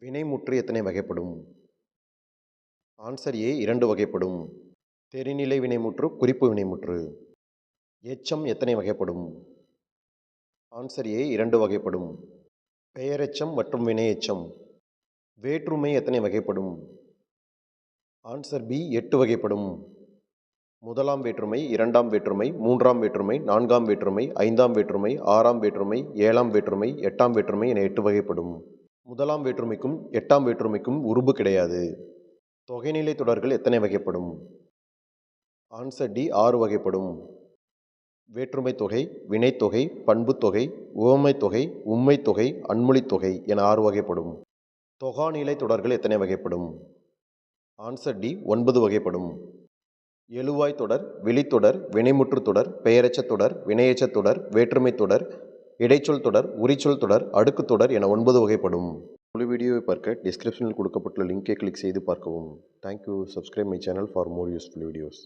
வினைமுற்று எத்தனை வகைப்படும்? ஆன்சர் ஏ இரண்டு வகைப்படும். தெரிநிலை வினைமுற்று குறிப்பு வினைமுற்று எச்சம் எத்தனை வகைப்படும்? ஆன்சர் ஏ இரண்டு வகைப்படும். பெயரெச்சம் மற்றும் வினையெச்சம் வேற்றுமை எத்தனை வகைப்படும்? ஆன்சர் பி எட்டு வகைப்படும். முதலாம் வேற்றுமை இரண்டாம் வேற்றுமை மூன்றாம் வேற்றுமை நான்காம் வேற்றுமை ஐந்தாம் வேற்றுமை ஆறாம் வேற்றுமை ஏழாம் வேற்றுமை எட்டாம் வேற்றுமை என எட்டு வகைப்படும். முதலாம் வேற்றுமைக்கும் எட்டாம் வேற்றுமைக்கும் உருபு கிடையாது. தொகைநிலை தொடர்கள் எத்தனை வகைப்படும்? ஆன்சர் டி ஆறு வகைப்படும். வேற்றுமை தொகை வினைத்தொகை பண்புத்தொகை உவமைத்தொகை தொகை அன்மொழித்தொகை தொகை தொகை என ஆறு வகைப்படும். தொகாநிலை தொடர்கள் எத்தனை வகைப்படும்? ஆன்சர் டி ஒன்பது வகைப்படும். எழுவாய் தொடர் வெளித்தொடர் வினைமுற்று தொடர் பெயரெச்சத் தொடர் வினையச்ச தொடர் வேற்றுமை தொடர் இடைச்சொல் தொடர் உரிச்சொல் தொடர் அடுக்கு தொடர் என ஒன்பது வகைப்படும். முழு வீடியோவை பார்க்க டிஸ்கிரிப்ஷனில் கொடுக்கப்பட்டுள்ள லிங்கை கிளிக் செய்து பார்க்கவும். Thank you subscribe my channel for more useful videos